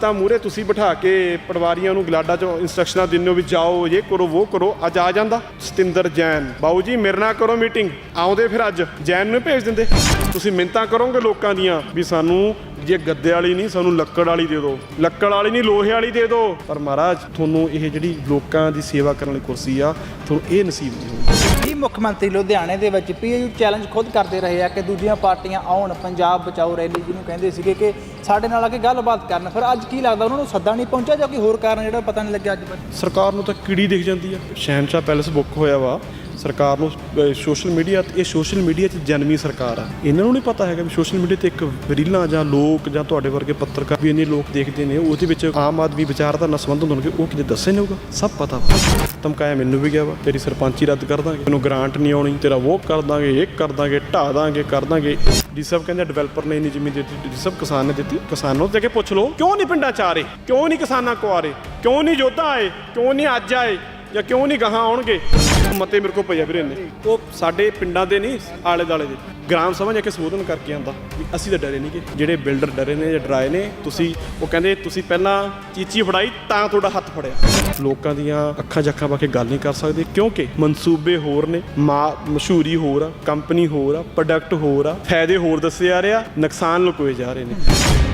ਤਾਂ ਮੂਰੇ ਤੁਸੀਂ ਬਿਠਾ ਕੇ ਪਟਵਾਰੀਆਂ ਨੂੰ ਗਲਾਡਾ ਚੋਂ ਇਨਸਟਰਕਸ਼ਨਾਂ ਦਿੰਦੇ ਹੋ ਵੀ ਜਾਓ, ਇਹ ਕਰੋ, ਉਹ ਕਰੋ, ਅੱਜ ਆ ਜਾਂਦਾ ਸਤਿੰਦਰ ਜੈਨ। ਬਾਊ ਜੀ, ਮੇਰੇ ਨਾਲ ਕਰੋ ਮੀਟਿੰਗ ਆਉਂਦੇ ਫਿਰ ਅੱਜ। ਜੈਨ ਨੂੰ ਭੇਜ ਦਿੰਦੇ। ਤੁਸੀਂ ਮਿੰਤਾਂ ਕਰੋਗੇ ਲੋਕਾਂ ਦੀਆਂ ਵੀ ਸਾਨੂੰ ਜੇ ਗੱਦੇ ਵਾਲੀ ਨਹੀਂ, ਸਾਨੂੰ ਲੱਕੜ ਵਾਲੀ ਦੇ ਦਿਓ। ਲੱਕੜ ਵਾਲੀ ਨਹੀਂ, ਲੋਹੇ ਵਾਲੀ ਦੇ ਦਿਓ। ਪਰ ਮਹਾਰਾਜ, ਤੁਹਾਨੂੰ ਇਹ ਜਿਹੜੀ ਲੋਕਾਂ ਦੀ ਸੇਵਾ ਕਰਨ ਵਾਲੀ ਕੁਰਸੀ ਆ, ਤੁਹਾਨੂੰ ਇਹ ਨਸੀਬ ਨਹੀਂ ਹੋਣੀ ਮੁੱਖ ਮੰਤਰੀ ਲੁਧਿਆਣੇ ਦੇ ਵਿੱਚ ਪੀਏਯੂ ਚੈਲੰਜ ਖੁਦ ਕਰਦੇ ਰਹੇ ਆ ਕਿ ਦੂਜੀਆਂ ਪਾਰਟੀਆਂ ਆਉਣ, ਪੰਜਾਬ ਬਚਾਓ ਰੈਲੀ ਜਿਹਨੂੰ ਕਹਿੰਦੇ ਸੀਗੇ ਕਿ ਸਾਡੇ ਨਾਲ ਆ ਕੇ ਗੱਲਬਾਤ ਕਰਨ। ਫਿਰ ਅੱਜ ਕੀ ਲੱਗਦਾ ਉਹਨਾਂ ਨੂੰ ਸੱਦਾ ਨਹੀਂ ਪਹੁੰਚਿਆ ਜਾਂ ਕੋਈ ਹੋਰ ਕਾਰਨ ਜਿਹੜਾ ਪਤਾ ਨਹੀਂ ਲੱਗਿਆ ਅੱਜ? ਸਰਕਾਰ ਨੂੰ ਤਾਂ ਕੀੜੀ ਦਿਖ ਜਾਂਦੀ ਆ। ਸ਼ਹਿਨਸ਼ਾਹ ਪੈਲਸ ਬੁੱਕ ਹੋਇਆ ਵਾ। ਸਰਕਾਰ ਨੂੰ ਸੋਸ਼ਲ ਮੀਡੀਆ ਇਹ ਸੋਸ਼ਲ ਮੀਡੀਆ 'ਚ ਜਨਮੀ ਸਰਕਾਰ ਆ। ਇਹਨਾਂ ਨੂੰ ਨਹੀਂ ਪਤਾ ਹੈਗਾ ਵੀ ਸੋਸ਼ਲ ਮੀਡੀਆ ਤੇ ਇੱਕ ਰੀਲਾਂ ਜਾਂ ਲੋਕ ਜਾਂ ਤੁਹਾਡੇ ਵਰਗੇ ਪੱਤਰਕਾਰ ਵੀ ਇੰਨੇ ਲੋਕ ਦੇਖਦੇ ਨੇ, ਉਹਦੇ ਵਿੱਚ ਆਮ ਆਦਮੀ ਵਿਚਾਰਧਾਰਾ ਨਾਲ ਸੰਬੰਧ ਹੋਣਗੇ, ਉਹ ਕਿਤੇ ਦੱਸੇ ਨਹੀਂ ਹੋਊਗਾ। ਸਭ ਪਤਾ ਧਮਕਾਇਆ ਮੈਨੂੰ ਵੀ ਗਿਆ ਵਾ, ਤੇਰੀ ਸਰਪੰਚੀ ਰੱਦ ਕਰ ਦਾਂਗੇ ਤੈਨੂੰ ਗ੍ਰਾਂਟ ਨਹੀਂ ਆਉਣੀ, ਤੇਰਾ ਉਹ ਕਰ ਦਾਂਗੇ, ਇਹ ਕਰ ਦਾਂਗੇ ਢਾ ਦਾਂਗੇ, ਕਰ ਦਾਂਗੇ। ਡੀ ਸਭ ਕਹਿੰਦੇ ਡਿਵੈਲਪਰ ਨੇ ਇੰਨੀ ਜ਼ਮੀਨ ਦਿੱਤੀ, ਡੀ ਸਭ ਕਿਸਾਨ ਨੇ ਦਿੱਤੀ। ਕਿਸਾਨਾਂ ਨੂੰ ਤੇ ਕੇ ਪੁੱਛ ਲਓ, ਕਿਉਂ ਨਹੀਂ ਪਿੰਡਾਂ ਚ ਆ ਰਹੇ? ਕਿਉਂ ਨਹੀਂ ਕਿਸਾਨਾਂ ਕੋ ਆ ਰਹੇ? ਕਿਉਂ ਨਹੀਂ ਯੋਧਾ ਆਏ? ਕਿਉਂ ਨਹੀਂ ਅੱਜ ਆਏ? ਜਾਂ ਕਿਉਂ ਨਹੀਂ ਗਾਹਾਂ ਆਉਣਗੇ? ਮਤੇ ਮੇਰੇ ਕੋਲ ਪਏ ਆ ਵੀਰੇ ਨੇ ਉਹ ਸਾਡੇ ਪਿੰਡਾਂ ਦੇ ਨਹੀਂ ਆਲੇ ਦਾਲੇ ਦੇ। ਗ੍ਰਾਮ ਸਭਾ ਜਾ ਕੇ ਸੰਬੋਧਨ ਕਰਕੇ ਆਂਦਾ ਵੀ ਅਸੀਂ ਤਾਂ ਡਰੇ ਨਹੀਂਗੇ। ਜਿਹੜੇ ਬਿਲਡਰ ਡਰੇ ਨੇ ਜਾਂ ਡਰਾਏ ਨੇ, ਤੁਸੀਂ, ਉਹ ਕਹਿੰਦੇ ਤੁਸੀਂ ਪਹਿਲਾਂ ਚੀਚੀ ਫੜਾਈ ਤਾਂ ਤੁਹਾਡਾ ਹੱਥ ਫੜਿਆ। ਲੋਕਾਂ ਦੀਆਂ ਅੱਖਾਂ ਜੱਖਾਂ ਪਾ ਕੇ ਗੱਲ ਨਹੀਂ ਕਰ ਸਕਦੇ, ਕਿਉਂਕਿ ਮਨਸੂਬੇ ਹੋਰ ਨੇ, ਮਾ, ਮਸ਼ਹੂਰੀ ਹੋਰ ਆ, ਕੰਪਨੀ ਹੋਰ ਆ ਪ੍ਰੋਡਕਟ ਹੋਰ ਆ, ਫਾਇਦੇ ਹੋਰ ਦੱਸੇ ਜਾ ਰਹੇ ਆ, ਨੁਕਸਾਨ ਲੁਕੋਏ ਜਾ ਰਹੇ ਨੇ।